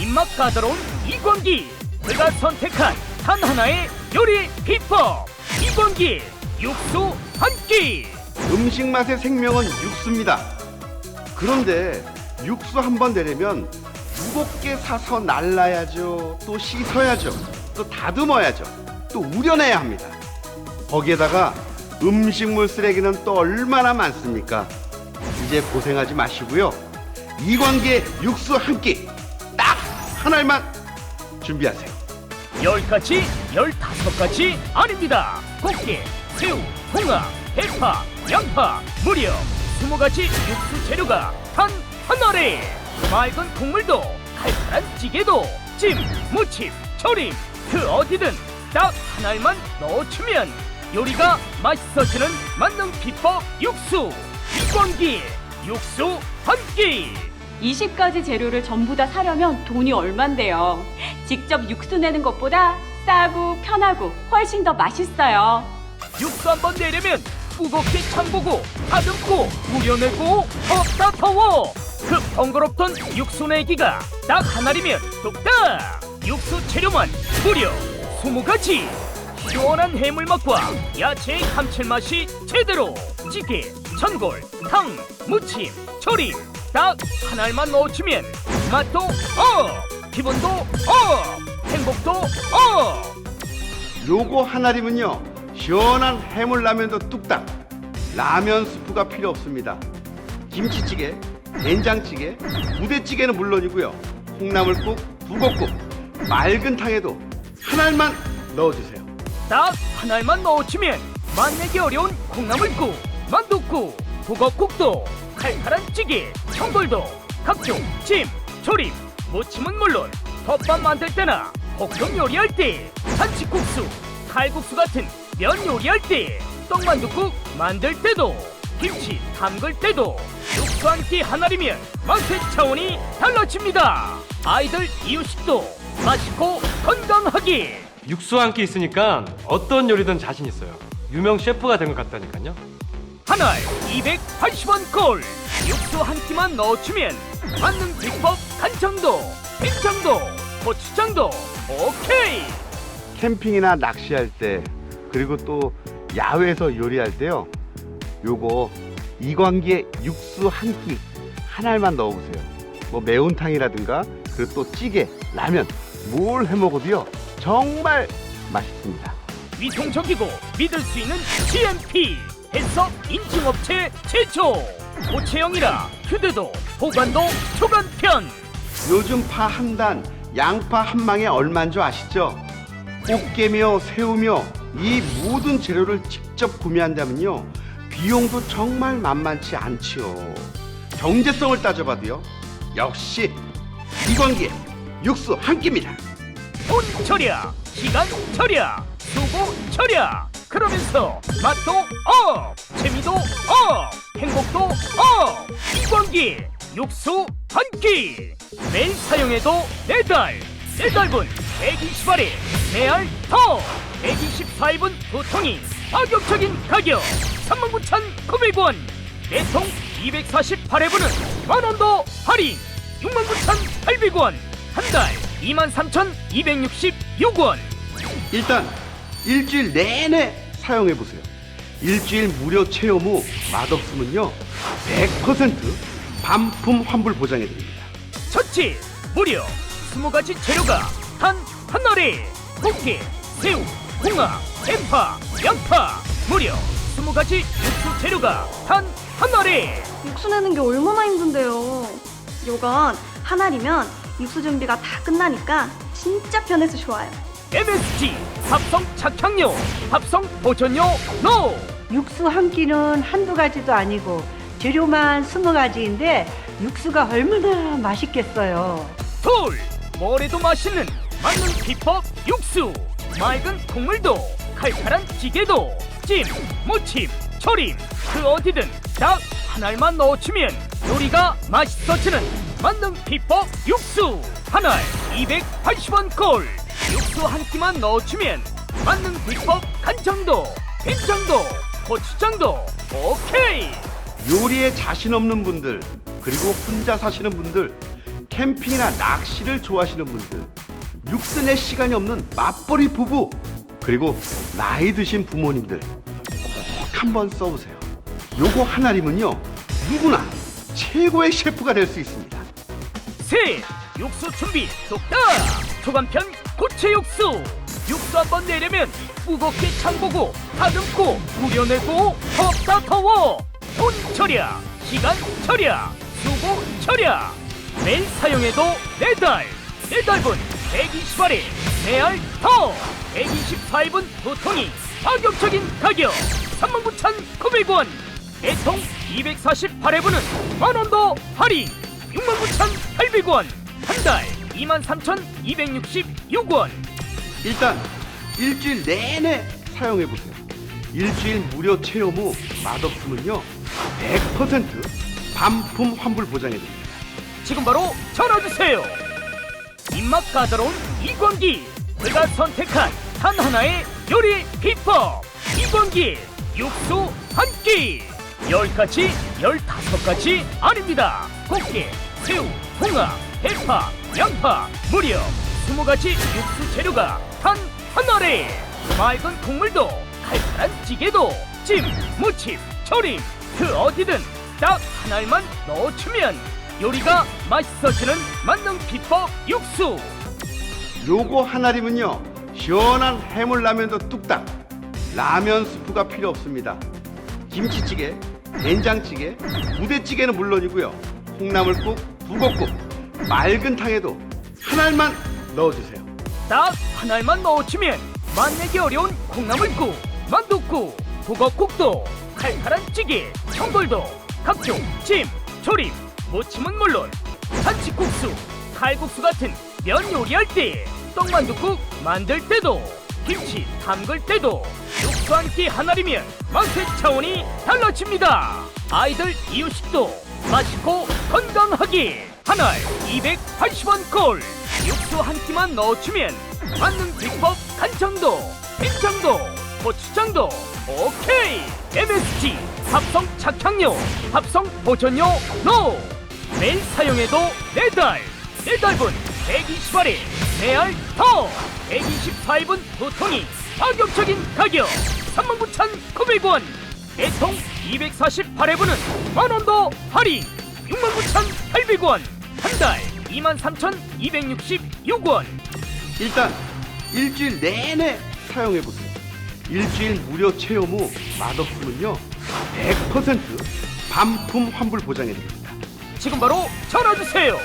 입맛 까다로운 이광기 그가 선택한 단 하나의 요리 비법 이광기 육수 한 끼. 음식 맛의 생명은 육수입니다. 그런데 육수 한 번 내려면 무겁게 사서 날라야죠. 또 씻어야죠. 또 다듬어야죠. 또 우려내야 합니다. 거기에다가 음식물 쓰레기는 또 얼마나 많습니까? 이제 고생하지 마시고요. 이관계 육수 한끼딱 한 알만 준비하세요. 열 가지, 열다섯 가지 아닙니다. 꽃게, 새우, 홍합, 대파, 양파, 무려 스무 가지 육수 재료가 단 하나에 맑은 국물도 칼칼한 찌개도 찜, 무침, 조림 그 어디든 딱 한 알만 넣어주면 요리가 맛있어지는 만능 비법 육수 이광기 육수 한 끼. 20가지 재료를 전부 다 사려면 돈이 얼만데요. 직접 육수 내는 것보다 싸고 편하고 훨씬 더 맛있어요. 육수 한 번 내려면 무겁게 참보고 다듬고 우려내고 덥다 더워. 그 번거롭던 육수 내기가 딱 하나리면 뚝딱 육수 재료만 무려 20가지. 시원한 해물맛과 야채의 감칠맛이 제대로. 찌개, 전골, 탕, 무침, 조림 딱한 알만 넣어주면 맛도 업 기분도 업 행복도 업. 요거 하나리면요 시원한 해물라면도 뚝딱. 라면 스프가 필요 없습니다. 김치찌개 된장찌개 부대찌개는 물론이고요. 콩나물국 북엇국 맑은 탕에도 한 알만 넣어주세요. 딱 한 알만 넣어주면 맛내기 어려운 콩나물국, 만둣국, 북엇국도 칼칼한 찌개, 전골도 각종 찜, 조림, 무침은 물론 덮밥 만들 때나 볶음 요리할 때 잔치국수, 칼국수 같은 면 요리할 때 떡만둣국 만들 때도 김치 담글 때도 육수 한 끼 하나리면 맛의 차원이 달라집니다 아이들 이유식도 맛있고 건강하게 육수 한 끼 있으니까 어떤 요리든 자신 있어요. 유명 셰프가 된 것 같다니까요. 한알 280원 꼴 육수 한 끼만 넣어주면 맞는 비법 간장도 된장도 고추장도. 오케이. 캠핑이나 낚시할 때 그리고 또 야외에서 요리할 때요. 요거 이광기에 육수 한 끼 한 알만 넣어보세요. 뭐 매운탕이라든가 그리고 또 찌개 라면 뭘 해먹어도요 정말 맛있습니다. 위생적이고 믿을 수 있는 GMP 해석 인증업체 제조 고체형이라 휴대도 보관도 초간편 요즘 파 한 단, 양파 한 망에 얼마인 줄 아시죠? 꽃게며 새우며 이 모든 재료를 직접 구매한다면요 비용도 정말 만만치 않지요. 경제성을 따져봐도요 역시 이광기의 육수 한 끼입니다. 돈 절약, 시간 절약, 수고 절약. 그러면서 맛도 업, 재미도 업, 행복도 업. 이광기 육수 한 끼. 매일 사용해도 네 달, 네 달분 120알에 네알 더, 124일분 두 통이 파격적인 가격 39,900원. 내통 248회분은 만원 더 할인 69,800원. 한 달 23,266원. 일단 일주일 내내 사용해 보세요. 일주일 무료 체험 후 맛없으면요 100% 반품 환불 보장해 드립니다. 첫째, 무려 20가지 재료가 단 하나에 꽃게, 새우, 홍합, 대파, 양파 무려 20가지 육수 재료가 단 하나에 육수 내는 게 얼마나 힘든데요. 요건 한 알이면 육수 준비가 다 끝나니까 진짜 편해서 좋아요. MSG 합성 착향료, 합성 보존료 노! 육수 한 끼는 한두 가지도 아니고 재료만 스무 가지인데 육수가 얼마나 맛있겠어요. 둘, 뭐래도 맛있는 만능 비법 육수 맑은 국물도 칼칼한 찌개도 찜, 무침, 조림 그 어디든 딱 한 알만 넣어주면 요리가 맛있어지는 만능 비법 육수 한 알 280원 꼴 육수 한 끼만 넣어주면 만능 비법 간장도 된장도 고추장도 오케이 요리에 자신 없는 분들 그리고 혼자 사시는 분들 캠핑이나 낚시를 좋아하시는 분들, 육수 낼 시간이 없는 맞벌이 부부, 그리고 나이 드신 부모님들 꼭 한번 써보세요. 요거 하나리면요 누구나 최고의 셰프가 될 수 있습니다. 셋 육수 준비 쏙다 초간편 고체 육수. 육수 한번 내려면 무겁게 창보고 다듬고 우려내고 덥다 더워. 돈 절약 시간 절약 수고 절약 매일 사용해도 네달 네달분 120알에 네알 더. 124일분 도통이 파격적인 가격. 39,900원. 대통 248회분은 만원 더 할인. 69,800원 한 달 23,266원. 일단 일주일 내내 사용해 보세요. 일주일 무료 체험 후 맛없으면요 100% 반품 환불 보장해 드립니다. 지금 바로 전화 주세요. 입맛 까다로운 이광기 내가 선택한 단 하나의 요리 비법. 이광기 육수 한 끼. 열 가지 열다섯 가지 아닙니다. 꽃게 새우 홍합 대파 양파 무려 스무 가지 육수 재료가 단 하나에 맑은 국물도 칼칼한 찌개도 찜 무침 조림 그 어디든 딱 하나만 넣어주면 요리가 맛있어지는 만능 비법 육수. 요거 하나리면요 시원한 해물라면도 뚝딱. 라면 스프가 필요 없습니다. 김치찌개 된장찌개 부대찌개는 물론이고요. 콩나물국 북엇국 맑은 탕에도 한 알만 넣어주세요. 딱 하나만 넣어주면 맛내기 어려운 콩나물국 만두국 북어국도 칼칼한 찌개 청골도 각종 찜 조림 무침은 물론 잔치국수 칼국수 같은 면 요리할 때 떡만둣국 만들 때도 김치 담글 때도 육수 한 끼 하나리면 맛의 차원이 달라집니다. 아이들 이유식도 맛있고 건강하 게 한알 280원 꼴 육수 한 끼만 넣어주면 맞는 비법 간장도 된장도 고추장도. 오케이. MSG 합성 착향료 합성 보존료 노. 매일 사용해도 네달. 네달분 120알에 네알 더. 124일분 도통이 파격적인 가격. 39,900원. 대통 248회분은 만원 더 할인 69,800원. 한 달 23,266원. 일단 일주일 내내 사용해 보세요. 일주일 무료 체험 후 맛없으면요 100% 반품 환불 보장해 드립니다. 지금 바로 전화주세요